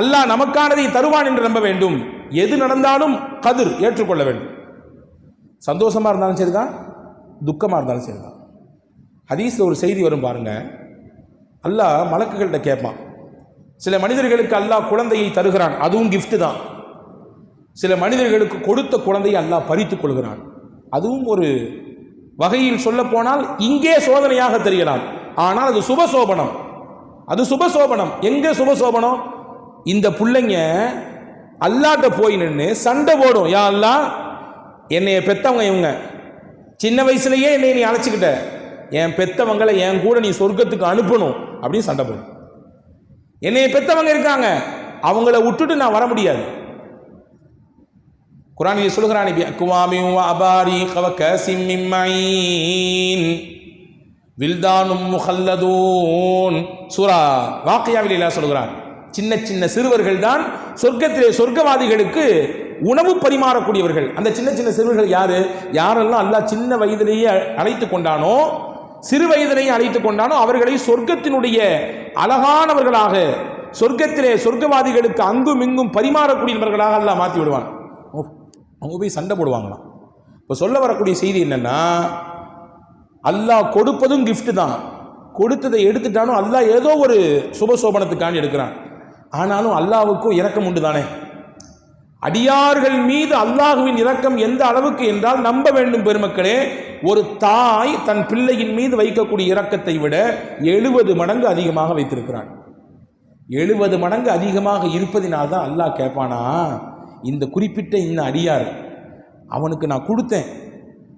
அல்லாஹ் நமக்கானதை தருவான் என்று நம்ப வேண்டும். எது நடந்தாலும் கதிர் ஏற்றுக்கொள்ள வேண்டும். சந்தோஷமா இருந்தாலும் சரிதான் துக்கமா இருந்தாலும் சரிதான். ஹதீஸில் ஒரு செய்தி வரும் பாருங்க. அல்லாஹ் மலக்குகள்கிட்ட கேட்பான். சில மனிதர்களுக்கு அல்லாஹ் குழந்தையை தருகிறான் அதுவும் கிஃப்ட் தான். சில மனிதர்களுக்கு கொடுத்த குழந்தையை அல்லாஹ் பறித்துக் கொள்கிறான். அதுவும் ஒரு வகையில் சொல்லப்போனால் இங்கே சோதனையாக தெரியலாம். ஆனால் அது சுபசோபனம். அது சுபசோபனம். எங்கே சுபசோபனம்? இந்த பிள்ளைங்க அல்லாட்ட போய் நின்று சண்டை போடும். யா அல்லா என்னைய பெத்தவங்க இவங்க. சின்ன வயசுலயே என்னை நீ அழைச்சிக்கிட்ட. என் பெத்தவங்களை என் கூட நீ சொர்க்கத்துக்கு அனுப்பணும் அப்படின்னு சண்டை போடும். என்னைய பெத்தவங்க இருக்காங்க. அவங்கள விட்டுட்டு நான் வர முடியாது. குரானில் சொல்கிறான் அக்குவாமி அபாரி கவக்க கசிம் வில்தானும் முஹல்லதூன் சூரா வாக்கியாவில் எல்லாம் சொல்கிறான் சின்ன சின்ன சிறுவர்கள் தான் சொர்க்கத்திலே சொர்க்கவாதிகளுக்கு உணவு பரிமாறக்கூடியவர்கள். அந்த சின்ன சின்ன சிறுவர்கள் யாரு? யாரெல்லாம் அல்லாஹ் சின்ன வயதிலேயே அழைத்து கொண்டானோ சிறு வயதிலேயே அழைத்து கொண்டானோ அவர்களை சொர்க்கத்தினுடைய அழகானவர்களாக சொர்க்கத்திலே சொர்க்கவாதிகளுக்கு அங்கும் இங்கும் பரிமாறக்கூடியவர்களாக எல்லாம் மாற்றி விடுவான். ஓ, அவங்க போய் சண்டை போடுவாங்களாம். இப்போ சொல்ல வரக்கூடிய செய்தி என்னென்னா அல்லாஹ் கொடுப்பதும் கிஃப்ட் தான். கொடுத்ததை எடுத்துட்டாலும் அல்லாஹ் ஏதோ ஒரு சுபசோபனத்துக்காண்டி எடுக்கிறான். ஆனாலும் அல்லாவுக்கும் இரக்கம் உண்டு தானே அடியார்கள் மீது அல்லாஹுவின் இரக்கம் எந்த அளவுக்கு என்றால் நம்ப வேண்டும் பெருமக்களே ஒரு தாய் தன் பிள்ளையின் மீது வைக்கக்கூடிய இரக்கத்தை விட எழுபது மடங்கு அதிகமாக வைத்திருக்கிறான் எழுபது மடங்கு அதிகமாக இருப்பதினால் தான் அல்லாஹ் கேட்பானா? இந்த குறிப்பிட்ட இந்த அடியார் அவனுக்கு நான் கொடுத்தேன்.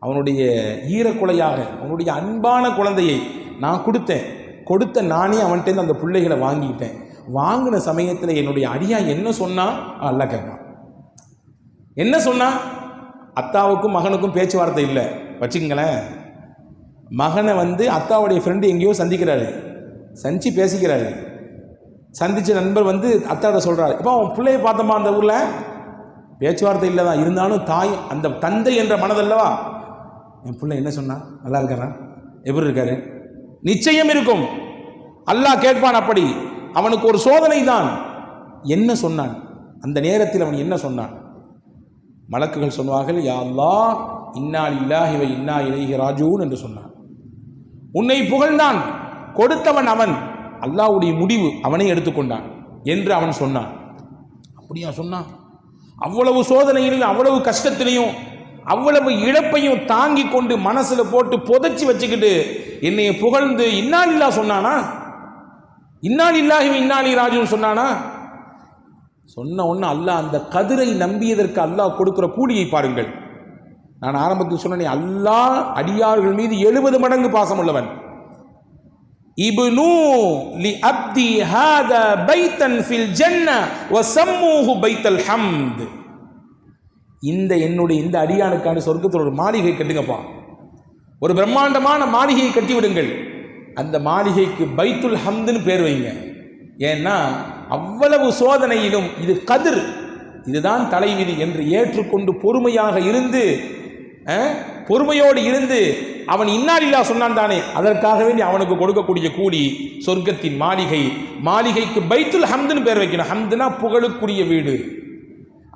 அவனுடைய ஈரக்குலையாக அவனுடைய அன்பான குழந்தையை நான் கொடுத்தேன். கொடுத்த நானே அவன்கிட்டேருந்து அந்த பிள்ளைகளை வாங்கிட்டேன் வாங்கின சமயத்தில் என்னுடைய அடியா என்ன சொன்னா? அல்லாஹ் கேட்பான். என்ன சொன்னா? அத்தாவுக்கும் மகனுக்கும் பேச்சுவார்த்தை இல்லை. வச்சுக்கங்களேன். மகனை வந்து அத்தாவுடைய ஃப்ரெண்டு எங்கேயோ சந்திக்கிறாரு. சந்திச்சு பேசிக்கிறாரு. சந்திச்ச நண்பர் வந்து அத்தாட சொல்கிறாரு இப்போ அவன் பிள்ளைய பார்த்தோமா அந்த ஊரில்? பேச்சுவார்த்தை இல்லை தான் இருந்தாலும் தாய் அந்த தந்தை என்ற மனதல்லவா? என் பிள்ளை என்ன சொன்னான் நல்லா இருக்காரா? எப்படி இருக்காரு? நிச்சயம் இருக்கும். அல்லாஹ் கேட்பான் அப்படி. அவனுக்கு ஒரு சோதனை தான் என்ன சொன்னான்? அந்த நேரத்தில் அவன் என்ன சொன்னான்? மலக்குகள் சொன்னார்கள் யாழ்லா இன்னால் இல்லா இல்லாஹி இன்னா இலகி ராஜூன் என்று சொன்னான். உன்னை புகழ்ந்தான் கொடுத்தவன் அவன். அல்லாஹ்வுடைய முடிவு அவனை எடுத்துக்கொண்டான் என்று அவன் சொன்னான். அப்படியா சொன்னான் அவ்வளவு சோதனையிலையும் அவ்வளவு கஷ்டத்திலையும் அவ்வளவு இழப்பையும் தாங்கி கொண்டு மனசில் போட்டு புதைச்சி வச்சுக்கிட்டு என்னைய புகழ்ந்து இன்னாலில்லா சொன்னானா? இன்னாலில்லாஹி இல்லாஹி இன்னாலி ராஜுன்னு சொன்னானா? சொன்ன ஒன்று அல்லாஹ் அந்த கதிரை நம்பியதற்கு அல்லாஹ் கொடுக்குற கூலியை பாருங்கள். நான் ஆரம்பத்தில் சொன்னேன் அல்லாஹ் அடியார்கள் மீது எழுபது மடங்கு பாசம் உள்ளவன். இப்னு லி அப்தி ஹாதா பைத்தன் ஃபில் ஜன்ன வ சம்மூஹு பைத்தல் ஹம்த். இந்த என்னுடைய இந்த அடியானுக்கான சொர்க்கத்தில் ஒரு மாளிகை கட்டுங்கப்பா. ஒரு பிரம்மாண்டமான மாளிகையை கட்டி விடுங்கள் அந்த மாளிகைக்கு பைத்துல் ஹம்துன்னு பேர் வைங்க. ஏன்னா அவ்வளவு சோதனையிலும் இது கதிர். இதுதான் தலைவிதி என்று ஏற்றுக்கொண்டு பொறுமையாக இருந்து பொறுமையோடு இருந்து அவன் இன்னாலில்லா சொன்னான் தானே அதற்காக வேண்டி அவனுக்கு கொடுக்கக்கூடிய கூலி சொர்க்கத்தின் மாளிகை. மாளிகைக்கு பைத்துல் ஹம்துன்னு பேர் வைக்கணும். ஹம்துனா புகழுக்குரிய வீடு.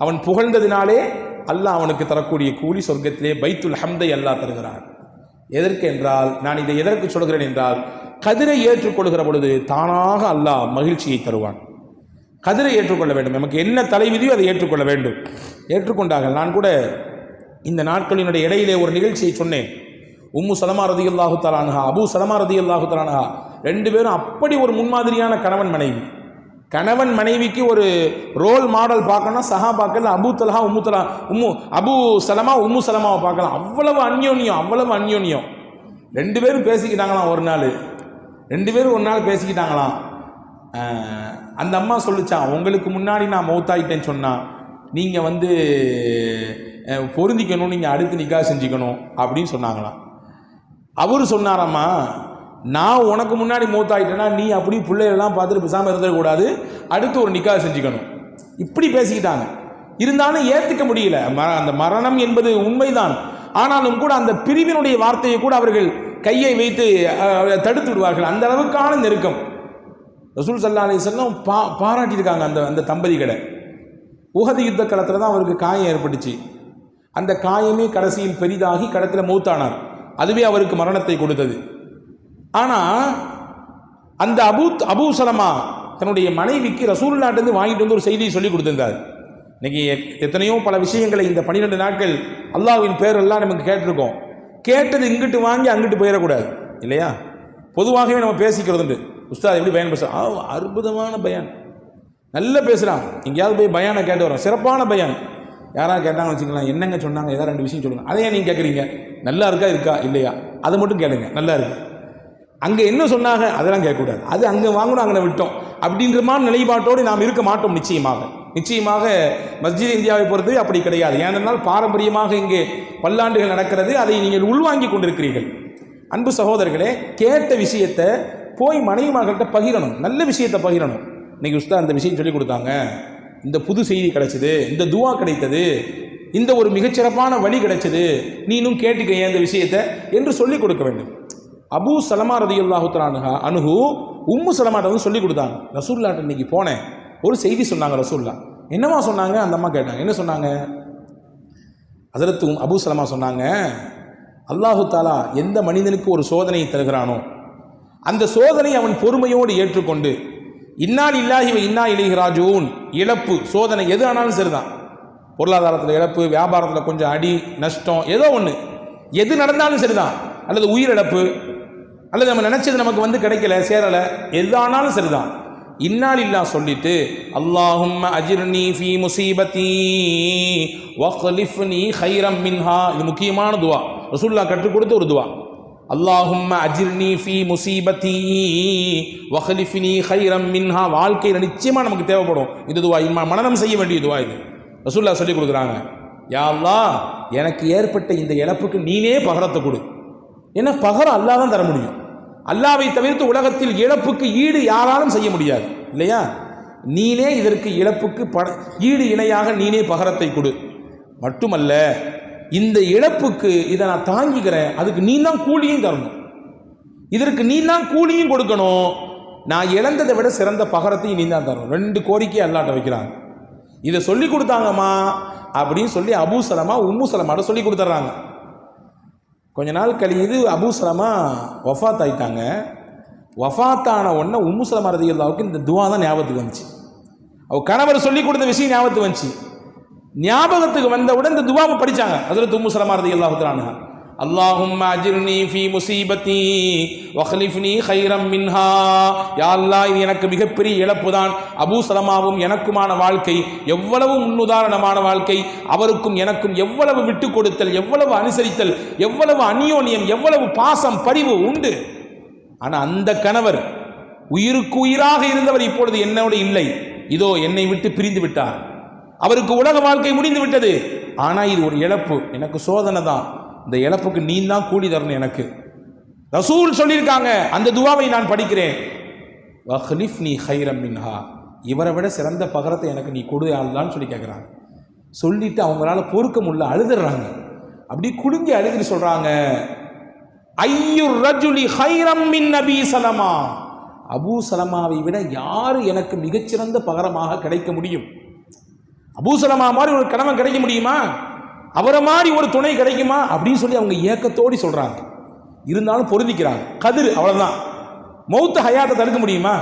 அவன் புகழ்ந்ததினாலே அல்லாஹ் அவனுக்கு தரக்கூடிய கூலி சொர்க்கத்திலே பைத்துல் ஹம்தை அல்லாஹ் தருகிறான். எதற்கு என்றால் நான் இதை எதற்கு சொல்கிறேன் என்றால் கதிரை ஏற்றுக்கொள்கிற பொழுது தானாக அல்லாஹ் மகிழ்ச்சியை தருவான். கதிரை ஏற்றுக்கொள்ள வேண்டும். நமக்கு என்ன தலைவிதியோ அதை ஏற்றுக்கொள்ள வேண்டும். ஏற்றுக்கொண்டார்கள். நான் கூட இந்த நாட்களினுடைய இடையிலே ஒரு நிகழ்ச்சியை சொன்னேன். உம்மு சலமா ரதி அல்லாஹு தலானுஹா அபு சலமா ரதி அல்லாஹு தலானுஹா ரெண்டு பேரும் அப்படி ஒரு முன்மாதிரியான கணவன் மனைவி. கணவன் மனைவிக்கு ஒரு ரோல் மாடல் பார்க்கணும்னா சஹாபாக்கள் அபு தலஹா உம்மு தலா உம்மு அபு சலமா உம்மு சலமாவை பார்க்கலாம். அவ்வளவு அந்யோன்யம் அவ்வளவு அந்யோன்யம். ரெண்டு பேரும் பேசிக்கிட்டாங்களாம் ஒரு நாள். ரெண்டு பேரும் ஒரு நாள் பேசிக்கிட்டாங்களாம். அந்த அம்மா சொல்லுச்சான் உங்களுக்கு முன்னாடி நான் மௌத்தாயிட்டேன்னு சொன்னால் நீங்கள் வந்து பொருந்திக்கணும் நீங்கள் அடுத்து நிக்கா செஞ்சுக்கணும் அப்படின்னு சொன்னாங்களாம். அவர் சொன்னாராம்மா நான் உனக்கு முன்னாடி மூத்தாயிட்டேன்னா நீ அப்படி பிள்ளைகள்லாம் பார்த்துட்டு பேசாமல் இருந்துடக்கூடாது அடுத்து ஒரு நிக்கா செஞ்சுக்கணும். இப்படி பேசிக்கிட்டாங்க. இருந்தாலும் ஏற்றுக்க முடியல. ம அந்த மரணம் என்பது உண்மைதான். ஆனாலும் கூட அந்த பிரிவினுடைய வார்த்தையை கூட அவர்கள் கையை வைத்து தடுத்து விடுவார்கள். அந்த அளவுக்கான நெருக்கம். ரசூல் சல்லா அலிஸ்லாம் பா பாராட்டியிருக்காங்க அந்த அந்த தம்பதிகளை. உகது யுத்த களத்தில் தான் அவருக்கு காயம் ஏற்பட்டுச்சு. அந்த காயமே கடைசியில் பெரிதாகி கடத்தில் மூத்தானார். அதுவே அவருக்கு மரணத்தை கொடுத்தது. ஆனால் அந்த அபூத் அபூ சலமா தன்னுடைய மனைவிக்கு ரசூல்லாட்டிருந்து வாங்கிட்டு வந்து ஒரு செய்தியை சொல்லி கொடுத்திருந்தார். இன்னைக்கு எத்தனையோ பல விஷயங்களை இந்த பன்னிரெண்டு நாட்கள் அல்லாஹ்வின் பேரெல்லாம் நமக்கு கேட்டிருக்கோம். கேட்டது இங்கிட்டு வாங்கி அங்கிட்டு போயிடக்கூடாது இல்லையா? பொதுவாகவே நம்ம பேசிக்கிறது உண்டு. உஸ்தாத் எப்படி பயன் பேசுகிறோம் ஆ அற்புதமான பயன். நல்லா பேசுகிறான் எங்கேயாவது போய் பயானை கேட்டு வரோம் சிறப்பான பயான். யாராவது கேட்டாங்கன்னு வச்சுக்கலாம் என்னங்க சொன்னாங்க? ஏதாவது ரெண்டு விஷயம் சொல்லுங்கள் அதையே ஏன் நீங்கள் கேட்குறீங்க நல்லா இருக்கா இருக்கா? இல்லையா? அதை மட்டும் கேளுங்க. நல்லா இருக்குது அங்கே என்ன சொன்னாங்க? அதெல்லாம் கேட்கக்கூடாது. அது அங்கே வாங்கணும் அங்கே விட்டோம். அப்படின்ற மாதிரி நிலைப்பாட்டோடு நாம் இருக்க மாட்டோம் நிச்சயமாக. நிச்சயமாக மஸ்ஜித் இந்தியாவை பொறுத்து அப்படி கிடையாது. ஏனென்றால் பாரம்பரியமாக இங்கே பல்லாண்டுகள் நடக்கிறது. அதை நீங்கள் உள்வாங்கி கொண்டிருக்கிறீர்கள். அன்பு சகோதரர்களே கேட்ட விஷயத்தை போய் மனைவி மகள்கிட்ட பகிரணும். நல்ல விஷயத்தை பகிரணும். இன்னைக்கு உஸ்தா அந்த விஷயம் சொல்லி கொடுத்தாங்க. இந்த புது செய்தி கிடைச்சது இந்த துவா கிடைத்தது இந்த ஒரு மிகச்சிறப்பான வழி கிடைச்சது நீனும் கேட்டுக்க இந்த விஷயத்தை? என்று சொல்லிக் கொடுக்க வேண்டும். அபு சலமா ரதியுல்லாஹுத்தரானுகா அணுகு உம்மு சலமாட்ட வந்து சொல்லி கொடுத்தாங்க. ரசூல்லாட்ட இன்னைக்கு போனேன். ஒரு செய்தி சொன்னாங்க ரசூல்லா என்னம்மா சொன்னாங்க? அந்த அம்மா கேட்டாங்க. என்ன சொன்னாங்க? ஹசரத்து அபு சலமா சொன்னாங்க அல்லாஹு தாலா எந்த மனிதனுக்கு ஒரு சோதனையை தருகிறானோ அந்த சோதனை அவன் பொறுமையோடு ஏற்றுக்கொண்டு இன்னால் இல்லாஹி இவன் இன்னா இலைஹி ராஜூன் இழப்பு சோதனை எது ஆனாலும் சரிதான். பொருளாதாரத்தில் இழப்பு வியாபாரத்தில் கொஞ்சம் அடி நஷ்டம் ஏதோ ஒன்று எது நடந்தாலும் சரிதான். அல்லது உயிரிழப்பு அல்லது நம்ம நினைச்சது நமக்கு வந்து கிடைக்கல சேரலை எதானாலும் சரிதான். இன்னால் இல்லா சொல்லிட்டு அல்லாஹும் அஜிர்னி ஃபி முசீபத்தி வக்லிஃப்னி ஹைரம் மின்ஹா. இது முக்கியமான துவா. ரசூல்லா கற்றுக் கொடுத்த ஒரு துவா. அல்லாஹும் அஜிர்னி ஃபி முசீபத்தி வஹலிஃபினி ஹைரம் மின்ஹா. வாழ்க்கையில் நிச்சயமாக நமக்கு தேவைப்படும். இது துவா இம்மா மனநம் செய்ய வேண்டிய துவா இது. ரசூல்லா சொல்லி கொடுக்குறாங்க. யாழ்லா எனக்கு ஏற்பட்ட இந்த இழப்புக்கு நீனே பகரத்தை கொடு. ஏன்னா பகரம் அல்லாஹ் தான் தர முடியும். அல்லாவை தவிர்த்து உலகத்தில் இழப்புக்கு ஈடு யாராலும் செய்ய முடியாது இல்லையா? நீனே இதற்கு இழப்புக்கு பட ஈடு இணையாக நீனே பகரத்தை கொடு. மட்டுமல்ல இந்த இழப்புக்கு இதை நான் தாங்கிக்கிறேன். அதுக்கு நீ தான் கூலியும் தரணும். இதற்கு நீ தான் கூலியும் கொடுக்கணும். நான் இழந்ததை விட சிறந்த பகரத்தையும் நீ தான் தரணும். ரெண்டு கோரிக்கை அல்லாட்ட வைக்கிறாங்க. இதை சொல்லி கொடுத்தாங்கம்மா அப்படின்னு சொல்லி அபூசலமா சலமா சொல்லி கொடுத்துட்றாங்க. கொஞ்ச நாள் கழியுது அபூ சலமா வஃபாத் ஆயிட்டாங்க வஃபாத்தான உடனே உம்மு சலமா ரதியுல்லாவுக்கு இந்த துவா தான் ஞாபகத்துக்கு வந்துச்சு. அவள் கணவர் சொல்லி கொடுத்த விஷயம் ஞாபகத்துக்கு வந்துச்சு. ஞாபகத்துக்கு வந்தவுடன் இந்த துவாவை படிச்சாங்க. அதில் தும்மு சலமா ரதியுல்லாஹுத்ரானுங்க அல்லாஹும் அஜிர்னி ஃபி முசீபத்தி வஹ்லிஃப்னி ஹைரம் மின்ஹா யா அல்லாஹ் இது எனக்கு மிகப்பெரிய இழப்பு தான் அபூ சலமாவும் எனக்குமான வாழ்க்கை எவ்வளவு முன்னுதாரணமான வாழ்க்கை அவருக்கும் எனக்கும் எவ்வளவு விட்டு கொடுத்தல் எவ்வளவு அனுசரித்தல் எவ்வளவு அந்யோன்யம் எவ்வளவு பாசம் பரிவு உண்டு ஆனால் அந்த கணவர் உயிருக்கு உயிராக இருந்தவர் இப்பொழுது என்னோடு இல்லை இதோ என்னை விட்டு பிரிந்து விட்டார் அவருக்கு உலக வாழ்க்கை முடிந்து விட்டது ஆனால் இது ஒரு இழப்பு எனக்கு சோதனை தான் இந்த இழப்புக்கு நீ தான் கூலி தரணும் எனக்கு. ரசூல் சொல்லியிருக்காங்க அந்த துவாவை நான் படிக்கிறேன். வஹ்லிஃப் நீ ஹைரம் மின்ஹா. இவரை விட சிறந்த பகரத்தை எனக்கு நீ கொடு ஆள்லான்னு சொல்லி கேட்குறாங்க சொல்லிட்டு அவங்களால பொறுக்க முடியல அழுதுடுறாங்க அப்படி குலுங்கி அழுதுட்டு சொல்றாங்க ஐயுர் ரஜுலி ஹைரம் மின் நபி சலமா. அபூ சலமாவை விட யார் எனக்கு மிகச்சிறந்த பகரமாக கிடைக்க முடியும்? அபூ சலமா மாதிரி ஒரு கணவன் கிடைக்க முடியுமா? அவரை மாதிரி ஒரு துணை கிடைக்குமா அப்படின்னு சொல்லி அவங்க ஏக்கத்தோடி சொல்கிறாங்க இருந்தாலும் பொருந்திக்கிறாங்க. கதிர் அவ்வளோதான் மௌத்து ஹயாத்தை தடுக்க முடியுமா?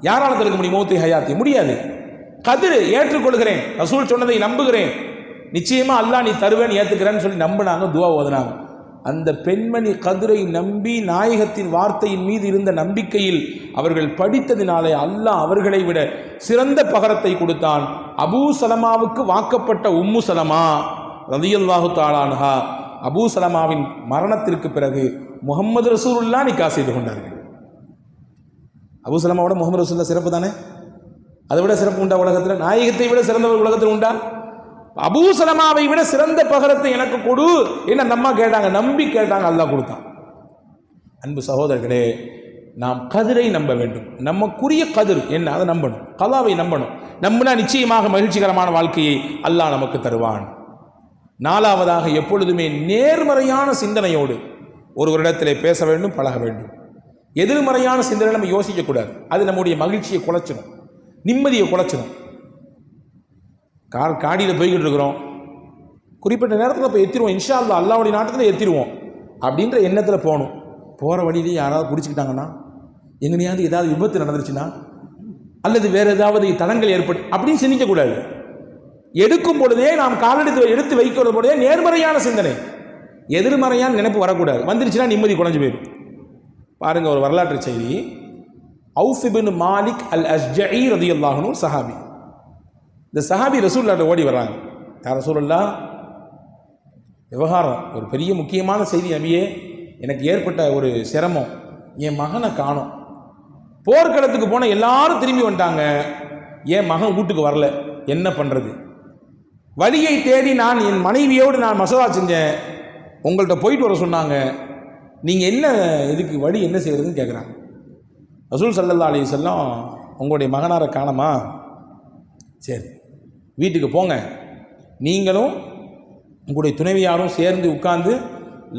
யாரால தடுக்க முடியும்? மௌத்து ஹயாத்தை. முடியாது. கதிர் ஏற்றுக்கொள்கிறேன். ரசூல் சொன்னதை நம்புகிறேன். நிச்சயமா அல்லாஹ் நீ தருவேன் ஏற்றுக்கிறேன்னு சொல்லி நம்பினாங்க துவா ஓதுனாங்க. அந்த பெண்மணி கதிரை நம்பி நாயகத்தின் வார்த்தையின் மீது இருந்த நம்பிக்கையில் அவர்கள் படித்ததினாலே அல்லாஹ் அவர்களை விட சிறந்த பகரத்தை கொடுத்தான். அபூ சலமாவுக்கு வாக்கப்பட்ட உம்மு சலமா. ரதியல்லாஹு தாலான்ஹா அபூ சலமாவின் மரணத்திற்கு பிறகு முகமது ரசூலுல்லா நிக்கா செய்து கொண்டார்கள். அபூ சலமாவோட முகமது ரசூல்லா சிறப்பு தானே? அதை விட சிறப்பு உண்டா உலகத்தில்? நாயகத்தை விட சிறந்தவர் உலகத்தில் உண்டா? அபூ சலமாவை விட சிறந்த பகரத்தை எனக்கு கொடு என்ன அந்த அம்மா கேட்டாங்க. நம்பி கேட்டாங்க. அல்லாஹ் கொடுத்தான். அன்பு சகோதரர்களே நாம் கதிரை நம்ப வேண்டும். நமக்குரிய கதிர் என்ன? அதை நம்பணும். கலாவை நம்பணும். நம்பினா நிச்சயமாக மகிழ்ச்சிகரமான வாழ்க்கையை அல்லாஹ் நமக்கு தருவான். நாலாவதாக எப்பொழுதுமே நேர்மறையான சிந்தனையோடு ஒருவரிடத்திலே பேச வேண்டும் பழக வேண்டும். எதிர்மறையான சிந்தனை நம்ம யோசிக்கக்கூடாது அது நம்முடைய மகிழ்ச்சியை குலைச்சிடும் நிம்மதியை குலைச்சிடும் கார் காடியில் போய்கிட்டு இருக்கிறோம். குறிப்பிட்ட நேரத்தில் போய் எத்திருவோம். இன்ஷா அல்லா அல்லாவுடைய நாட்டத்தில் எத்திருவோம். அப்படின்ற எண்ணத்தில் போகணும். போகிற வழியிலே யாராவது பிடிச்சிக்கிட்டாங்கன்னா எங்கனையாவது ஏதாவது விபத்து நடந்துருச்சுன்னா அல்லது வேறு ஏதாவது தளங்கள் ஏற்பட்டு அப்படின்னு சிந்திக்கக்கூடாது எடுக்கும் பொழுதே நாம் காலெடுத்து எடுத்து வைக்கிற பொழுதே நேர்மறையான சிந்தனை. எதிர்மறையான நினைப்பு வரக்கூடாது. வந்துருச்சுன்னா நிம்மதி குறைஞ்சு போயிடும். பாருங்கள் ஒரு வரலாற்று செய்தி. அவுஃபிபின் மாலிக் அல் அஸ்ஜஇ ரதியுல்லாஹனு சஹாபி. இந்த சஹாபி ரசூல்லாட்ட ஓடி வர்றாங்க. யார் ரசூலுல்லா விவகாரம். ஒரு பெரிய முக்கியமான செய்தி நபியே எனக்கு ஏற்பட்ட ஒரு சிரமம். என் மகனை காணோம். போர்க்களத்துக்கு போன எல்லாரும் திரும்பி வந்துட்டாங்க. என் மகன் வீட்டுக்கு வரல. என்ன பண்ணுறது வழியை தேடி நான் என் மனைவியோடு நான் மசோதா செஞ்சேன். உங்கள்கிட்ட போயிட்டு வர சொன்னாங்க. நீங்கள் என்ன இதுக்கு வழி என்ன செய்கிறதுன்னு கேட்குறாங்க ரசூல் சல்லல்லா அலி செல்லம் உங்களுடைய மகனாரை காணமா? சரி வீட்டுக்கு போங்க. நீங்களும் உங்களுடைய துணைவியாரும் சேர்ந்து உட்கார்ந்து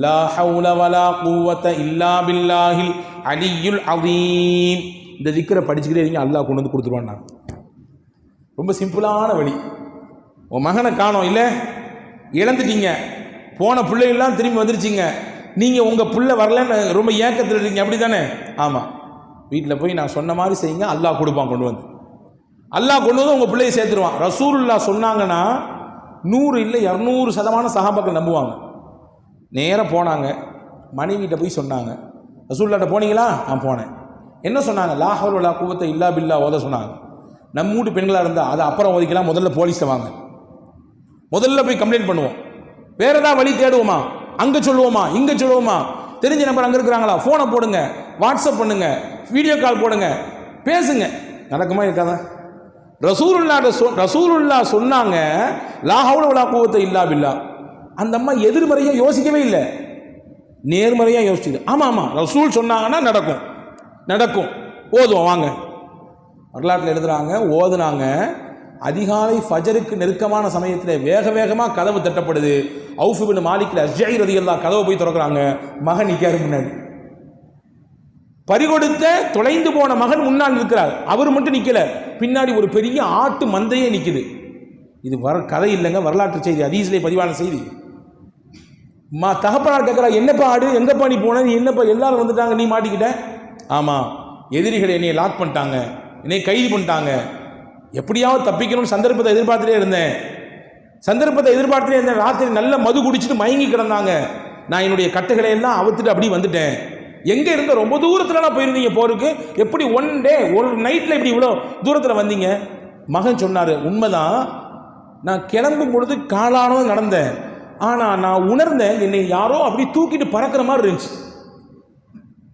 லா ஹவுல வலா கூவத்த இல்லா பில்லாஹில் அலியுல் அதீம் இந்த திக்கரை படிச்சுக்கிட்டே இருங்க அல்லாஹ் கொண்டு வந்து கொடுத்துருவான் நான் ரொம்ப சிம்பிளான வழி. உன் மகனை காணோம் இல்லை? இழந்துட்டீங்க. போன பிள்ளைகள்லாம் திரும்பி வந்துருச்சிங்க. நீங்கள் உங்கள் பிள்ளை வரலன்னு ரொம்ப ஏக்கத்தில் இருக்கீங்க அப்படி தானே ஆமாம் வீட்டில் போய் நான் சொன்ன மாதிரி செய்யுங்க அல்லாஹ் கொடுப்பான் கொண்டு வந்து. அல்லாஹ் கொண்டு வந்து உங்கள் பிள்ளையை சேர்த்துருவான். ரசூலுல்லா சொன்னாங்கன்னா நூறு இல்லை இரநூறு சதமான சகாபாக்கள் நம்புவாங்க. நேராக போனாங்க. மனைவிட்ட போய் சொன்னாங்க. ரசூல்லாட்ட போனீங்களா? நான் போனேன். என்ன சொன்னாங்க? லாஹோர் லா குவத்தை இல்லா பில்லா ஓத சொன்னாங்க. நம்ம வீட்டு பெண்களாக இருந்தால் அதை அப்புறம் ஓதிக்கலாம் முதல்ல போலீஸை வாங்க. முதல்ல போய் கம்ப்ளைண்ட் பண்ணுவோம். வேற ஏதாவது வழி தேடுவோமா? அங்கே சொல்லுவோமா? இங்கே சொல்லுவோமா? தெரிஞ்ச நம்பர் அங்கே இருக்கிறாங்களா? ஃபோனை போடுங்க. வாட்ஸ்அப் பண்ணுங்க. வீடியோ கால் போடுங்க. பேசுங்க. நடக்குமா இருக்காதா ரசூலுல்லா சொ ரசூலுல்லா சொன்னாங்க லாஹவுல உலா கூவத்தை இல்லா பில்லா. அந்த அம்மா எதிர்மறையாக யோசிக்கவே இல்லை. நேர்மறையாக யோசிச்சுது. ஆமாம் ஆமாம் ரசூல் சொன்னாங்கன்னா நடக்கும். நடக்கும். ஓதுவோம் வாங்க. வரலாற்றில் எழுதுறாங்க ஓதுனாங்க. அதிகாலை ஃபஜருக்கு நெருக்கமான சமயத்தில் வேக வேகமாக கதவு தட்டப்படுது. அவுஃபிபின் மாலிக்கில் அஜய் ரதி எல்லா கதவை போய் திறக்கிறாங்க. மகன் நிற்காரு முன்னாடி. பறிகொடுத்த தொலைந்து போன மகன் முன்னால் நிற்கிறார். அவர் மட்டும் நிற்கல பின்னாடி ஒரு பெரிய ஆட்டு மந்தையே நிற்குது இது வர கதை இல்லைங்க. வரலாற்று செய்தி அதீசிலே பதிவான செய்தி. மா தகப்பனார் கேட்குறா என்னப்பா ஆடு? எங்கப்பா நீ போன? நீ என்னப்பா? எல்லாரும் வந்துட்டாங்க. நீ மாட்டிக்கிட்ட? ஆமாம் எதிரிகள் என்னை லாக் பண்ணிட்டாங்க. என்னை கைது பண்ணிட்டாங்க. எப்படியாவது தப்பிக்கணும்னு சந்தர்ப்பத்தை எதிர்பார்த்துட்டே இருந்தேன். சந்தர்ப்பத்தை எதிர்பார்த்துட்டே இருந்தேன் ராத்திரி நல்ல மது குடிச்சிட்டு மயங்கி கிடந்தாங்க. நான் என்னுடைய கட்டுகளை எல்லாம் அவுத்துட்டு அப்படி வந்துட்டேன். எங்கே இருந்த ரொம்ப தூரத்துலலாம் போயிருந்தீங்க போருக்கு? எப்படி ஒன் டே ஒரு நைட்டில் இப்படி இவ்வளோ தூரத்தில் வந்தீங்க? மகன் சொன்னார் உண்மைதான். நான் கிளம்பும் பொழுது காலானதும் நடந்தேன். ஆனால் நான் உணர்ந்தேன் என்னை யாரோ அப்படி தூக்கிட்டு பறக்கிற மாதிரி இருந்துச்சு.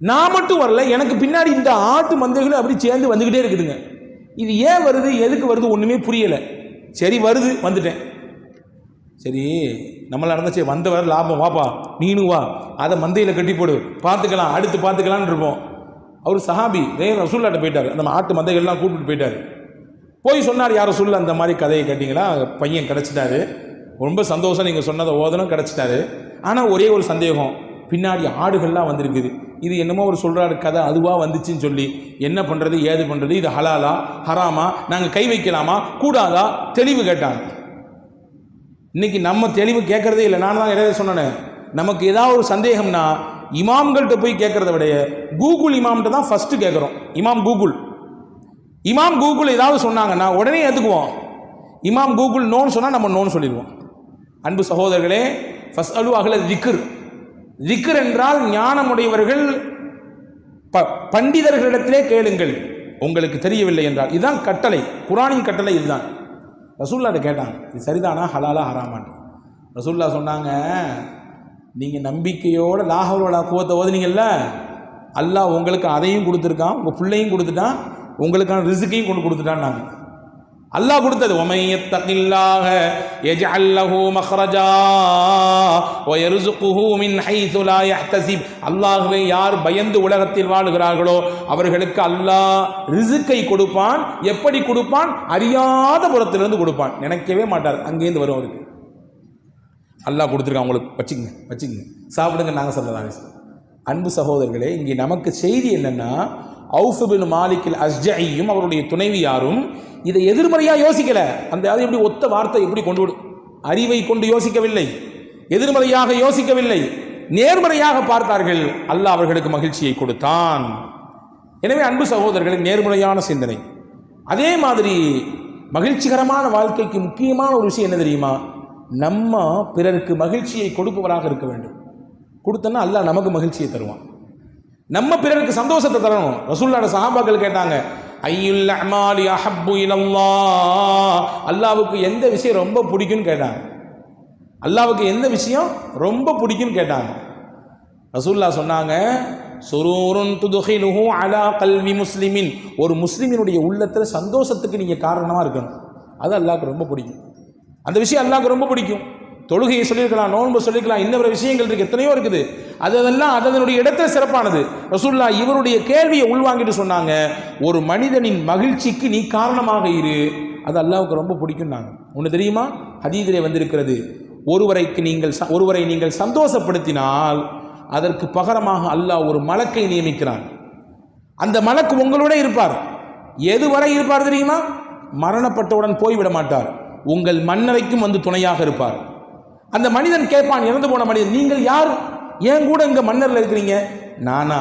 நான் மட்டும் வரல எனக்கு பின்னாடி இந்த ஆட்டு மந்தைகளும் அப்படி சேர்ந்து வந்துக்கிட்டே இருக்குதுங்க. இது ஏன் வருது எதுக்கு வருது ஒன்றுமே புரியலை. சரி வருது வந்துட்டேன். சரி நம்மள நடந்துச்சு வந்தவர் லாபம் வாப்பா நீனும் வா. அதை மந்தையில் கட்டி போடு. பார்த்துக்கலாம் அடுத்து பார்த்துக்கலான்னு இருப்போம். அவர் சஹாபி வேற ரசூல்லாட்ட போயிட்டார். அந்த ஆட்டு மந்தைகள்லாம் கூப்பிட்டு போயிட்டார். போய் சொன்னார் யார் சொல்ல அந்த மாதிரி கதையை கேட்டிங்களா? பையன் கிடச்சிட்டாரு. ரொம்ப சந்தோஷம் நீங்கள் சொன்னதை ஓதனும் கிடச்சிட்டாரு. ஆனால் ஒரே ஒரு சந்தேகம் பின்னாடி ஆடுகள்லாம் வந்திருக்குது. இது என்னமோ ஒரு சொல்கிறாரு கதை அதுவாக வந்துச்சுன்னு சொல்லி. என்ன பண்ணுறது ஏது பண்ணுறது இது ஹலாலா ஹராமா நாங்கள் கை வைக்கலாமா கூடாதா தெளிவு கேட்டாங்க. இன்னைக்கு நம்ம தெளிவு கேட்குறதே இல்லை நான் தான் எதாவது சொன்னேன். நமக்கு ஏதாவது ஒரு சந்தேகம்னா இமாம்கள்கிட்ட போய் கேட்குறத விட கூகுள் இமாம்கிட்ட தான் ஃபஸ்ட்டு கேட்குறோம். இமாம் கூகுள். இமாம் கூகுள் ஏதாவது சொன்னாங்கன்னா உடனே ஏற்றுக்குவோம் இமாம் கூகுள் நோன்னு சொன்னால் நம்ம நோன்னு சொல்லிடுவோம். அன்பு சகோதரர்களே ஃபஸ்ட் அலு அகல திக்ர். திக்ர் என்றால் ஞானமுடையவர்கள் ப பண்டிதர்களிடத்திலே கேளுங்கள். உங்களுக்கு தெரியவில்லை என்றால். இதுதான் கட்டளை. குரானின் கட்டளை இதுதான். ரசூல்லாட்ட கேட்டாங்க. இது சரிதானா? ஹலாலா ஹராமான் ரசூல்லா சொன்னாங்க நீங்கள் நம்பிக்கையோட லாஹரோட குவத்தை ஓதுனீங்கல்ல? அல்லாஹ் உங்களுக்கு அதையும் கொடுத்துருக்கான் உங்கள் பிள்ளையும் கொடுத்துட்டான் உங்களுக்கான ரிசுக்கையும் கொண்டு கொடுத்துட்டான்னாங்க. அல்லாஹ் கொடுத்தது ஒமையத்தகில்லாக எஜல்லஹு மஹ்ரஜா வ யர்சுகுஹு மின் ஹைது யஹ்தசிப் அல்லாஹ்வை யார் பயந்து உலகத்தில் வாழுகிறார்களோ அவர்களுக்கு அல்லாஹ் ரிசுக்கை கொடுப்பான். எப்படி கொடுப்பான்? அறியாத புறத்திலிருந்து கொடுப்பான். நினைக்கவே மாட்டார். அங்கேருந்து வரும் அவருக்கு. அல்லாஹ் கொடுத்துருக்கான் உங்களுக்கு வச்சுக்கங்க வச்சுக்கங்க. சாப்பிடுங்க நாங்கள் சொல்லலாம். அன்பு சகோதரர்களே இங்கே நமக்கு செய்தி என்னன்னா அவுஃபுபின் மாலிக்கில் அஸ்ஜையும் அவருடைய துணைவியாரும் இதை எதிர்மறையாக யோசிக்கல. அந்த அது எப்படி ஒத்த வார்த்தை எப்படி கொண்டு விடு அறிவை கொண்டு யோசிக்கவில்லை எதிர்மறையாக யோசிக்கவில்லை நேர்மறையாக பார்த்தார்கள். அல்லாஹ் அவர்களுக்கு மகிழ்ச்சியை கொடுத்தான். எனவே அன்பு சகோதரர்களின் நேர்மறையான சிந்தனை. அதே மாதிரி மகிழ்ச்சிகரமான வாழ்க்கைக்கு முக்கியமான ஒரு விஷயம் என்ன தெரியுமா? நம்ம பிறருக்கு மகிழ்ச்சியை கொடுப்பவராக இருக்க வேண்டும். கொடுத்தோன்னா அல்லாஹ் நமக்கு மகிழ்ச்சியை தருவான். நம்ம பிறருக்கு சந்தோஷத்தை தரணும். ரசூல்லாட சஹாபாக்கள் கேட்டாங்க ஐயுல் அமாலி அஹப்பு இலல்லாஹ். அல்லாவுக்கு எந்த விஷயம் ரொம்ப பிடிக்கும்னு கேட்டாங்க. அல்லாவுக்கு எந்த விஷயம் ரொம்ப பிடிக்கும்னு கேட்டாங்க. ரசூல்லா சொன்னாங்க சுரூருன் துதுகிலுஹு அலா கல்வி முஸ்லிமின். ஒரு முஸ்லிமினுடைய உள்ளத்தில் சந்தோஷத்துக்கு நீங்கள் காரணமாக இருக்கணும். அது அல்லாவுக்கு ரொம்ப பிடிக்கும். அந்த விஷயம் அல்லாவுக்கு ரொம்ப பிடிக்கும். தொழுகையை சொல்லியிருக்கலாம் நோன்பு சொல்லியிருக்கலாம் இன்னொரு விஷயங்கள் இருக்கு எத்தனையோ இருக்குது. அது அதெல்லாம் அதனுடைய இடத்துல சிறப்பானது. ரசூல்லா இவருடைய கேள்வியை உள்வாங்கிட்டு சொன்னாங்க ஒரு மனிதனின் மகிழ்ச்சிக்கு நீ காரணமாக இரு. அது அல்லாவுக்கு ரொம்ப பிடிக்கும்னாங்க ஒன்று தெரியுமா? ஹதீதிலே வந்திருக்கிறது. ஒருவரைக்கு நீங்கள் ச- ஒருவரை நீங்கள் சந்தோஷப்படுத்தினால் அதற்கு பகரமாக அல்லாஹ் ஒரு மலக்கை நியமிக்கிறான். அந்த மலக்கு உங்களோட இருப்பார். எதுவரை இருப்பார் தெரியுமா? மரணப்பட்டவுடன் போய்விட மாட்டார். உங்கள் மண்ணறைக்கும் வந்து துணையாக இருப்பார். அந்த மனிதன் கேட்பான் இறந்து போன மனிதன் நீங்கள் யார்? ஏன் கூட இங்க மன்னரில் இருக்கிறீங்க? நானா?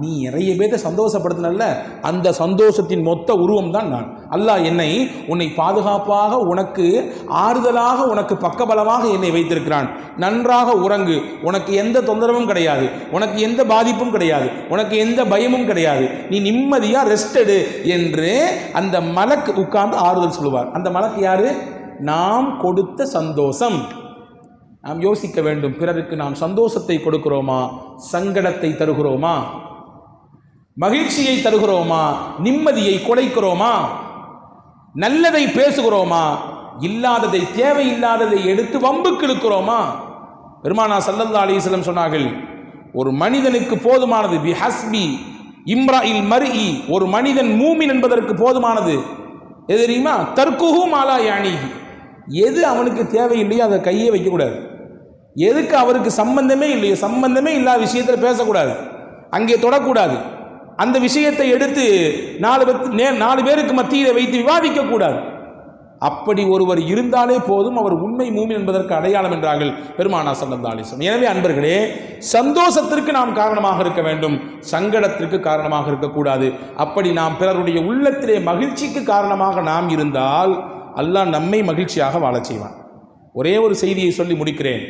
நீ நிறைய பேர்த்த சந்தோஷப்படுத்தினல்ல. அந்த சந்தோஷத்தின் மொத்த உருவம் தான் நான். அல்லாஹ் என்னை உன்னை பாதுகாப்பாக உனக்கு ஆறுதலாக உனக்கு பக்கபலமாக என்னை வைத்திருக்கிறான். நன்றாக உறங்கு. உனக்கு எந்த தொந்தரவும் கிடையாது. உனக்கு எந்த பாதிப்பும் கிடையாது. உனக்கு எந்த பயமும் கிடையாது. நீ நிம்மதியாக ரெஸ்ட் எடு என்று அந்த மலக்கு உட்கார்ந்து ஆறுதல் சொல்லுவார். அந்த மலக்கு யாரு? நாம் கொடுத்த சந்தோஷம். நாம் யோசிக்க வேண்டும். பிறருக்கு நாம் சந்தோஷத்தை கொடுக்கிறோமா? சங்கடத்தை தருகிறோமா? மகிழ்ச்சியை தருகிறோமா? நிம்மதியை குலைக்கிறோமா? நல்லதை பேசுகிறோமா? இல்லாததை தேவையில்லாததை எடுத்து வம்புக்கு இழுக்கிறோமா பெருமானா சல்லல்லா அலிஸ்லம் சொன்னார்கள் ஒரு மனிதனுக்கு போதுமானது பி ஹஸ்பி இம்ரா இல் மர்இ. ஒரு மனிதன் மூமின் என்பதற்கு போதுமானது. எது தெரியுமா? தர்க்குஹு மாலா யானி எது அவனுக்கு தேவையில்லையோ அதை கையே வைக்கக்கூடாது. எதுக்கு அவருக்கு சம்பந்தமே இல்லையோ சம்பந்தமே இல்லாத விஷயத்தில் பேசக்கூடாது. அங்கே தொடக்கூடாது. அந்த விஷயத்தை எடுத்து நாலு பேர் நே நாலு பேருக்கு மத்தியில் வைத்து விவாதிக்க கூடாது அப்படி ஒருவர் இருந்தாலே போதும் அவர் உண்மை மூமி என்பதற்கு அடையாளம் என்றார்கள் பெருமானா சல்லந்தாலிசம் எனவே அன்பர்களே சந்தோஷத்திற்கு நாம் காரணமாக இருக்க வேண்டும். சங்கடத்திற்கு காரணமாக இருக்கக்கூடாது. அப்படி நாம் பிறருடைய உள்ளத்திலே மகிழ்ச்சிக்கு காரணமாக நாம் இருந்தால் அல்லாஹ் நம்மை மகிழ்ச்சியாக வாழச் செய்வான். ஒரே ஒரு செய்தியை சொல்லி முடிக்கிறேன்.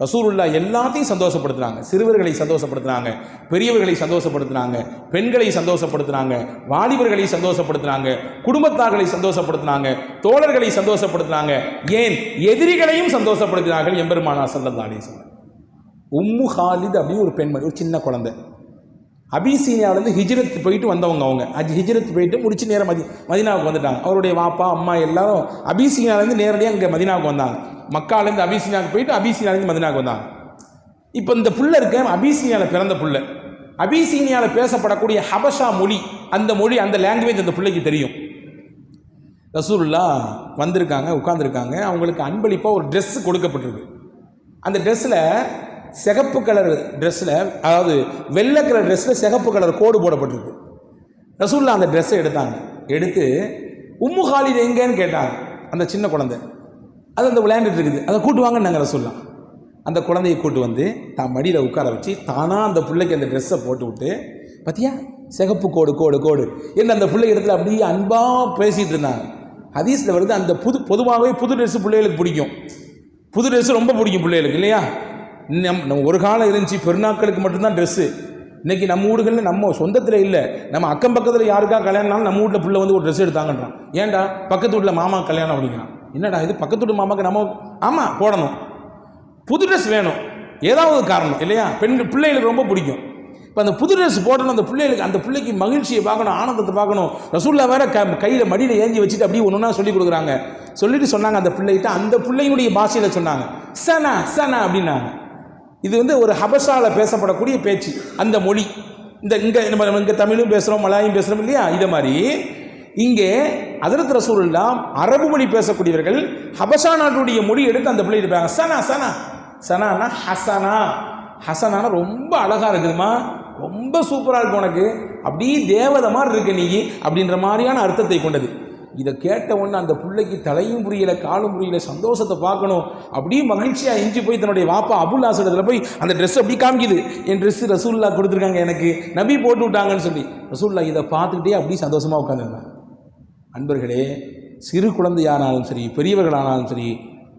ரசூலுல்லா எல்லாத்தையும் சந்தோஷப்படுத்துனாங்க சிறுவர்களை சந்தோஷப்படுத்துனாங்க பெரியவர்களை சந்தோஷப்படுத்துனாங்க பெண்களை சந்தோஷப்படுத்துனாங்க வாலிபர்களை சந்தோஷப்படுத்துனாங்க குடும்பத்தார்களை சந்தோஷப்படுத்துனாங்க தோழர்களை சந்தோஷப்படுத்துனாங்க ஏன்? எதிரிகளையும் சந்தோஷப்படுத்தினார்கள் எம்பெருமானா சல்லல்லா அலிஸ்லாம் உம்மு ஹாலித் அப்படின்னு ஒரு பெண்மணி ஒரு சின்ன குழந்தை. அபிசீனியாவிலேருந்து ஹிஜ்ரத் போயிட்டு வந்தவங்க அவங்க. அஜ் ஹிஜ்ரத் போயிட்டு முடிச்சு நேரம் மதி மதினாவுக்கு வந்துட்டாங்க. அவருடைய வாப்பா அம்மா எல்லாரும் அபிசீனியாவிலேருந்து நேரடியாக இங்கே மதினாவுக்கு வந்தாங்க. மக்காலேருந்து அபிசீனியாவுக்கு போயிட்டு அபிசீனியாவிலேருந்து மதினாவுக்கு வந்தாங்க. இப்போ இந்த புள்ள இருக்க அபிசீனியாவில் பிறந்த புள்ள. அபிசீனியாவில் பேசப்படக்கூடிய ஹபஷா மொழி அந்த மொழி அந்த லாங்குவேஜ் அந்த பிள்ளைக்கு தெரியும். ரசூல்லா வந்திருக்காங்க உட்காந்துருக்காங்க அவங்களுக்கு அன்பளிப்பாக ஒரு ட்ரெஸ் கொடுக்கப்பட்டிருக்கு. அந்த ட்ரெஸ்ஸில் சிகப்பு கலர் ட்ரெஸ்ஸில் அதாவது வெள்ளை கலர் ட்ரெஸ்ஸில் சிகப்பு கலர் கோடு போடப்பட்டிருக்கு. ரசூல்லா அந்த ட்ரெஸ்ஸை எடுத்தாங்க. எடுத்து உம்மு ஹாலிட் எங்கேன்னு கேட்டாங்க. அந்த சின்ன குழந்தை. அது அந்த விளையாண்டுட்டு இருக்குது. அதை கூட்டு நாங்கள் ரசூல்லாம் அந்த குழந்தையை கூட்டு வந்து தான் மடியில் உட்கார வச்சு தானாக அந்த பிள்ளைக்கு அந்த ட்ரெஸ்ஸை போட்டு விட்டு பார்த்தியா சிகப்பு கோடு கோடு கோடு. என்ன அந்த பிள்ளை இடத்துல அப்படியே அன்பாக பேசிகிட்டு இருந்தாங்க. ஹதீஸில் வருது அந்த புது பொதுவாகவே புது ட்ரெஸ்ஸு பிள்ளைகளுக்கு பிடிக்கும். புது ட்ரெஸ்ஸு ரொம்ப பிடிக்கும் பிள்ளைகளுக்கு இல்லையா? நம் நம்ம ஒரு காலம் இருந்துச்சு பெருநாட்களுக்கு மட்டும்தான் ட்ரெஸ்ஸு இன்றைக்கி நம்ம ஊடுகளில் நம்ம சொந்தத்தில் இல்லை. நம்ம அக்கம் பக்கத்தில் யாருக்கா கல்யாணம்னாலும் நம்ம வீட்டில் பிள்ளை வந்து ஒரு ட்ரெஸ் எடுத்தாங்கன்றான். ஏன்டா? பக்கத்து வீட்டில் மாமா கல்யாணம் அப்படிங்கிறான். என்னடா இது? பக்கத்து வீட்டு மாமாக்கு நம்ம ஆமாம் போடணும். புது ட்ரெஸ் வேணும். ஏதாவது காரணம் இல்லையா? பெண்கள் பிள்ளைகளுக்கு ரொம்ப பிடிக்கும். இப்போ அந்த புது ட்ரெஸ் போடணும் அந்த பிள்ளைகளுக்கு அந்த பிள்ளைக்கு மகிழ்ச்சியை பார்க்கணும் ஆனந்தத்தை பார்க்கணும். ரசூல்லா வேற க கையில் மடியில் ஏஞ்சி வச்சுட்டு அப்படியே ஒன்று ஒன்றா சொல்லி கொடுக்குறாங்க. சொல்லிட்டு சொன்னாங்க அந்த பிள்ளைகிட்ட அந்த பிள்ளையினுடைய பாஷையில் சொன்னாங்க. சனா சனா அப்படின்னாங்க. இது வந்து ஒரு ஹபஷால பேசப்படக்கூடிய பேச்சு. அந்த மொழி. இந்த இங்கே நம்ம இங்கே தமிழும் பேசுகிறோம் மலாயும் பேசுகிறோம் இல்லையா? இதை மாதிரி இங்கே அதரத் ரசூலுல்லா அரபு மொழி பேசக்கூடியவர்கள் ஹபசா நாட்டுடைய மொழி எடுத்து அந்த பிள்ளை இருப்பாங்க சனா சனா. சனானா ஹசனா. ஹசனானா ரொம்ப அழகாக இருக்குதுமா ரொம்ப சூப்பராக இருக்கும் உனக்கு. அப்படியே தேவதை மாதிரி இருக்கு நீ. அப்படின்ற மாதிரியான அர்த்தத்தை கொண்டது. இதை கேட்ட உடனே அந்த பிள்ளைக்கு தலையும் புரியல காலும் புரியல சந்தோஷத்தை பார்க்கணும். அப்படியே மகிழ்ச்சியாக எஞ்சி போய் தன்னுடைய வாப்பா அபுல் ஆசிடத்தில் போய் அந்த ட்ரெஸ் அப்படி காமிக்குது. என் ட்ரெஸ் ரசூல்லா கொடுத்துருக்காங்க எனக்கு. நபி போட்டு விட்டாங்கன்னு சொல்லி. ரசூல்லா இதை பார்த்துக்கிட்டே அப்படியே சந்தோஷமாக உட்காந்துருந்தேன் அன்பர்களே சிறு குழந்தையானாலும் சரி பெரியவர்களானாலும் சரி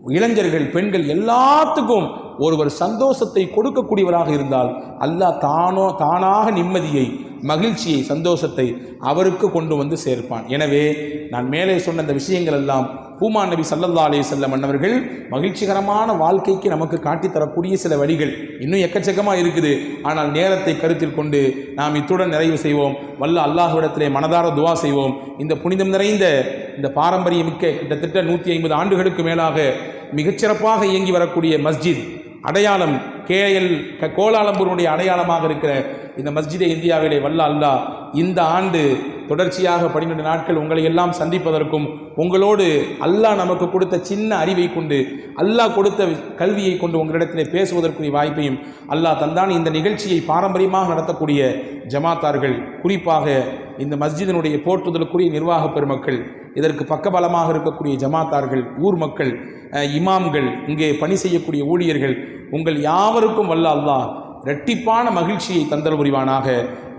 இளைஞர்கள் பெண்கள் எல்லாத்துக்கும் ஒருவர் சந்தோஷத்தை கொடுக்கக்கூடியவராக இருந்தால் அல்லாஹ் தானோ தானாக நிம்மதியை மகிழ்ச்சியை சந்தோஷத்தை அவருக்கு கொண்டு வந்து சேர்ப்பான். எனவே நான் மேலே சொன்ன இந்த விஷயங்கள் எல்லாம் பூமா நபி சல்லல்லா அலி செல்லம் அன்னவர்கள் மகிழ்ச்சிகரமான வாழ்க்கைக்கு நமக்கு காட்டித் தரக்கூடிய சில வழிகள். இன்னும் எக்கச்சக்கமாக இருக்குது. ஆனால் நேரத்தை கருத்தில் கொண்டு நாம் இத்துடன் நிறைவு செய்வோம். வல்ல அல்லாஹ்விடத்திலே மனதார துவா செய்வோம். இந்த புனிதம் நிறைந்த இந்த பாரம்பரியமிக்க கிட்டத்தட்ட நூற்றி ஐம்பது ஆண்டுகளுக்கு மேலாக மிகச்சிறப்பாக இயங்கி வரக்கூடிய மஸ்ஜித் அடையாளம் கேஎல் க- கோலாலம்பூருடைய அடையாளமாக இருக்கிற இந்த மஸ்ஜிதை இந்தியாவிலே வல்ல அல்லாஹ் இந்த ஆண்டு தொடர்ச்சியாக பன்னிரண்டு நாட்கள் உங்களை எல்லாம் சந்திப்பதற்கும் உங்களோடு அல்லாஹ் நமக்கு கொடுத்த சின்ன அறிவை கொண்டு அல்லாஹ் கொடுத்த கல்வியை கொண்டு உங்களிடத்திலே பேசுவதற்குரிய வாய்ப்பையும் அல்லாஹ் தந்தான் இந்த நிகழ்ச்சியை பாரம்பரியமாக நடத்தக்கூடிய ஜமாத்தார்கள் குறிப்பாக இந்த மஸ்ஜிதினுடைய போற்றுதலுக்குரிய நிர்வாக பெருமக்கள் இதற்கு பக்கபலமாக இருக்கக்கூடிய ஜமாத்தார்கள் ஊர் மக்கள் இமாம்கள் இங்கே பணி செய்யக்கூடிய ஊழியர்கள் உங்கள் யாவருக்கும் வல்ல அல்லாஹ் இரட்டிப்பான மகிழ்ச்சியை தந்தல் புரிவானாக.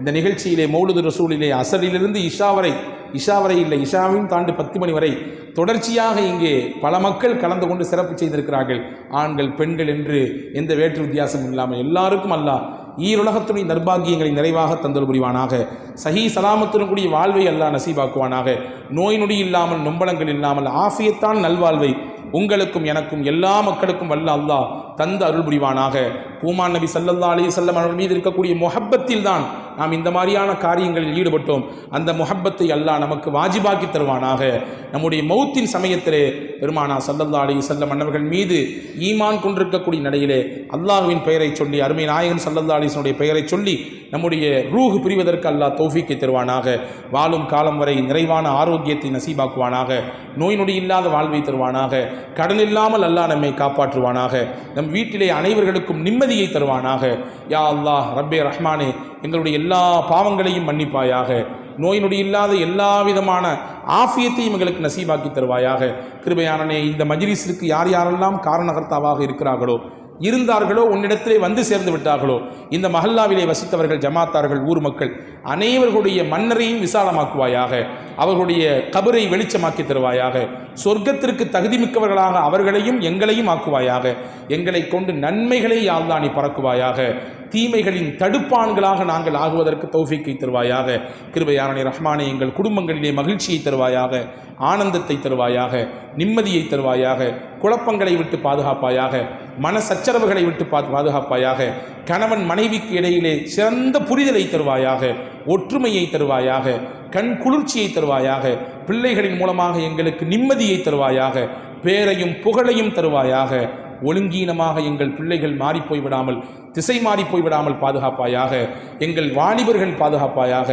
இந்த நிகழ்ச்சியிலே மௌலுது ரசூலிலே அசரிலிருந்து இஷா வரை இஷா வரை இல்லை இஷாவையும் தாண்டி பத்து மணி வரை தொடர்ச்சியாக இங்கே பல மக்கள் கலந்து கொண்டு சிறப்பு செய்திருக்கிறார்கள். ஆண்கள் பெண்கள் என்று எந்த வேற்று வித்தியாசமும் இல்லாமல் எல்லாருக்கும் அல்லாஹ் ஈருலகத்துடைய நர்பாகியங்களை நிறைவாக தந்தல் புரிவானாக. சஹி சலாமத்துடன் கூடிய வாழ்வை அல்லாஹ் நசீபாக்குவானாக. நோய் நொடி இல்லாமல் நொம்பலங்கள் இல்லாமல் ஆஃபியத்தான் நல்வாழ்வை உங்களுக்கும் எனக்கும் எல்லா மக்களுக்கும் வல்ல அல்லாஹ் தந்து அருள் புரிவானாக. பூமான் நபி சல்லல்லா அலி சொல்லம் அவர்கள் மீது இருக்கக்கூடிய முஹப்பத்தில் தான் நாம் இந்த மாதிரியான காரியங்களில் ஈடுபட்டோம். அந்த மொஹப்பத்தை அல்லாஹ் நமக்கு வாஜிபாக்கி தருவானாக. நம்முடைய மௌத்தின் சமயத்திலே பெருமானா சல்லல்லா அலி செல்லம் மன்னவர்கள் மீது ஈமான் கொண்டிருக்கக்கூடிய நிலையிலே அல்லாஹ்வின் பெயரை சொல்லி அருமை நாயகன் சல்லல்லா அலிசனுடைய பெயரை சொல்லி நம்முடைய ரூஹ் பிரிவதற்கு அல்லாஹ் தோஃபிக்கை தருவானாக. வாழும் காலம் வரை நிறைவான ஆரோக்கியத்தை நசீபாக்குவானாக. நோய் நொடி இல்லாத வாழ்வை தருவானாக. கடன் இல்லாமல் அல்லாஹ் நம்மை காப்பாற்றுவானாக. நம் வீட்டிலே அனைவர்களுக்கும் நிம்மதியை தருவானாக. யா அல்லாஹ் ரப்பே ரஹ்மானே எங்களுடைய எல்லா பாவங்களையும் மன்னிப்பாயாக. நோய் நொடி இல்லாத எல்லா விதமான ஆஃபியத்தையும் எங்களுக்கு நசீபாக்கி தருவாயாக. கிருபையானனே இந்த மஜிலிஸிற்கு யார் யாரெல்லாம் காரணகர்த்தாவாக இருக்கிறார்களோ இருந்தார்களோ உன்னிடத்திலே வந்து சேர்ந்து விட்டார்களோ இந்த மஹல்லாவிலே வசித்தவர்கள் ஜமாத்தார்கள் ஊர் மக்கள் அனைவர்களுடைய மன்னரையும் விசாலமாக்குவாயாக. அவர்களுடைய கபரை வெளிச்சமாக்கி தருவாயாக. சொர்க்கத்திற்கு தகுதிமிக்கவர்களாக அவர்களையும் எங்களையும் ஆக்குவாயாக. எங்களை கொண்டு நன்மைகளை யாழ்தானி பறக்குவாயாக. தீமைகளின் தடுப்பான்களாக நாங்கள் ஆகுவதற்கு தௌஃபிக்கை தருவாயாக. கிருபையாரணி ரஹ்மானே எங்கள் குடும்பங்களிலே மகிழ்ச்சியை தருவாயாக ஆனந்தத்தை தருவாயாக நிம்மதியை தருவாயாக குழப்பங்களை விட்டு பாதுகாப்பாயாக மன சச்சரவுகளை விட்டு பா பாதுகாப்பாயாக கணவன் மனைவிக்கு இடையிலே சிறந்த புரிதலை தருவாயாக ஒற்றுமையை தருவாயாக கண் குளிர்ச்சியை தருவாயாக பிள்ளைகளின் மூலமாக எங்களுக்கு நிம்மதியை தருவாயாக பேரையும் புகழையும் தருவாயாக ஒழுங்கீனமாக எங்கள் பிள்ளைகள் மாறிப்போய் விடாமல் திசை மாறி போய்விடாமல் பாதுகாப்பாயாக எங்கள் வாலிபர்கள் பாதுகாப்பாயாக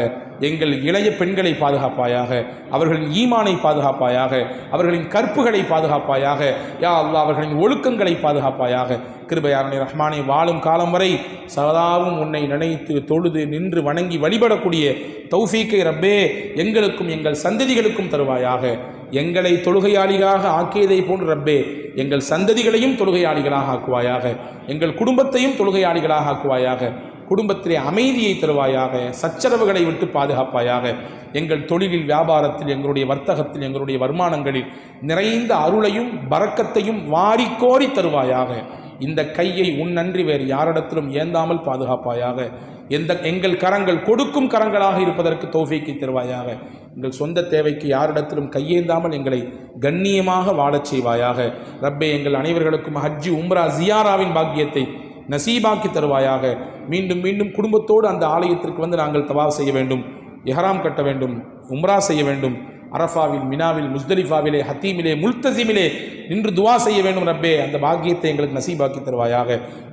எங்கள் இளைய பெண்களை பாதுகாப்பாயாக அவர்களின் ஈமானை பாதுகாப்பாயாக அவர்களின் கற்புகளை பாதுகாப்பாயாக யா அல்லா அவர்களின் ஒழுக்கங்களை பாதுகாப்பாயாக. கிருபையாரனை ரஹ்மானை வாழும் காலம் வரை சதாவும் உன்னை நினைத்து தொழுது நின்று வணங்கி வழிபடக்கூடிய தௌஃபீக்கை ரப்பே எங்களுக்கும் எங்கள் சந்ததிகளுக்கும் தருவாயாக. எங்களை தொழுகையாளிகளாக ஆக்கியதை போன்று ரப்பே எங்கள் சந்ததிகளையும் தொழுகையாளிகளாக ஆக்குவாயாக எங்கள் குடும்பத்தையும் தொழுகையாளிகளாக ஆக்குவாயாக குடும்பத்திலே அமைதியை தருவாயாக சச்சரவுகளை விட்டு பாதுகாப்பாயாக எங்கள் தொழிலில் வியாபாரத்தில் எங்களுடைய வர்த்தகத்தில் எங்களுடைய வருமானங்களில் நிறைந்த அருளையும் பறக்கத்தையும் வாரிக்கோரி தருவாயாக இந்த கையை உன் நன்றி வேறு யாரிடத்திலும் ஏந்தாமல் பாதுகாப்பாயாக எந்த எங்கள் கரங்கள் கொடுக்கும் கரங்களாக இருப்பதற்கு தோஃபிக்கு தருவாயாக எங்கள் சொந்த தேவைக்கு யாரிடத்திலும் கையேந்தாமல் எங்களை கண்ணியமாக வாழச் செய்வாயாக. ரப்பே எங்கள் அனைவர்களுக்கும் ஹஜ்ஜி உம்ரா ஜியாராவின் பாக்கியத்தை நசீபாக்கி தருவாயாக. மீண்டும் மீண்டும் குடும்பத்தோடு அந்த ஆலயத்திற்கு வந்து நாங்கள் தவாப் செய்ய வேண்டும். எஹராம் கட்ட வேண்டும் உம்ரா செய்ய வேண்டும். அரஃபாவில் மினாவில் முஸ்தலிஃபாவிலே ஹத்தீமிலே முல்தசிமிலே நின்று துவா செய்ய வேண்டும் ரப்பே. அந்த பாக்கியத்தை எங்களுக்கு நசீபாக்கி தருவாயாக.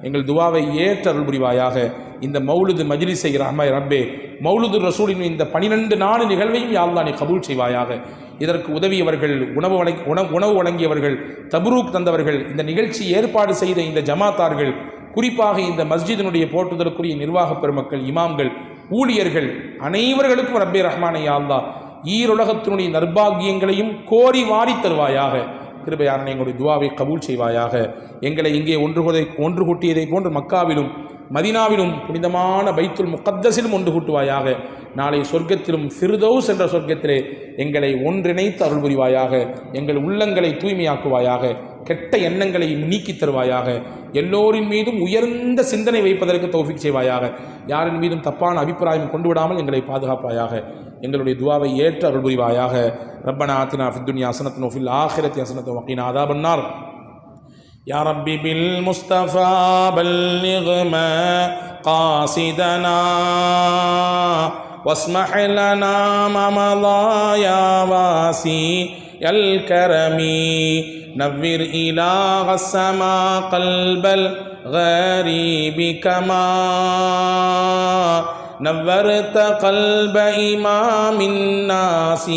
எங்கள் துவாவை ஏற்ற அருள் புரிவாயாக இந்த மௌலுது மஜ்லிஸை ரஹ்மாய் ரப்பே மௌலுது ரசூலின் இந்த பனிரெண்டு நாலு நிகழ்வையும் யாழ்தானே கபூல் செய்வாயாக. இதற்கு உதவியவர்கள் உணவு வழங்கி உணவு உணவு வழங்கியவர்கள் தபுரூக் தந்தவர்கள் இந்த நிகழ்ச்சி ஏற்பாடு செய்த இந்த ஜமாத்தார்கள் குறிப்பாக இந்த மஸ்ஜிதினுடைய போற்றுதலுக்குரிய நிர்வாக பெருமக்கள் இமாம்கள் ஊழியர்கள் அனைவர்களுக்கும் ரப்பே ரஹ்மானை அல்லா ஈருலகத்தினுடைய நர்பாகியங்களையும் கோரி வாரி தருவாயாக. கிருபையாரனை எங்களுடைய துவாவை கபூல் செய்வாயாக. எங்களை இங்கே ஒன்று ஒன்று கூட்டியதை போன்று மக்காவிலும் மதினாவிலும் புனிதமான பைத்துல் முகத்தஸிலும் ஒன்று கூட்டுவாயாக. நாளை சொர்க்கத்திலும் ஃபிர்தௌஸ் என்ற சொர்க்கத்திலே எங்களை ஒன்றிணைத்து அருள் புரிவாயாக. எங்கள் உள்ளங்களை தூய்மையாக்குவாயாக. கெட்ட எண்ணங்களை நீக்கித் தருவாயாக. எல்லோரின் மீதும் உயர்ந்த சிந்தனை வைப்பதற்கு தௌஃபிக் செய்வாயாக யாரின் மீதும் தப்பான அபிப்பிராயம் கொண்டு விடாமல் எங்களை பாதுகாப்பாயாக எங்களுடைய துவாவை ஏற்று அருள் புரிவாயாக ரப்பனா ஆத்தினா ஃபித்துன்யா ஹசனத்தன் ஃபில் ஆஹிரத்தி ஹசனத்தன் வக்கீனா அதாபன்னார் يا ربي بالمصطفى بلغ ما قاصدنا واسمح لنا ما مضى يا واسي الكرم نور إله السماء قلب الغريب كما نورت قلب إمام الناس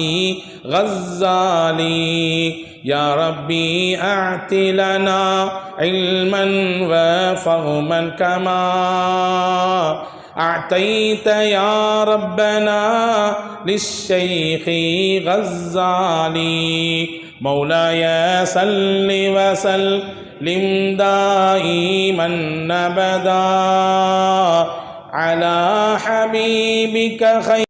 غزالي. يا ربي أعت لنا علما وفهما كما أعطيت يا ربنا للشيخ غزالي. مولاي صل وسلم دائما أبدا على حبيبك خير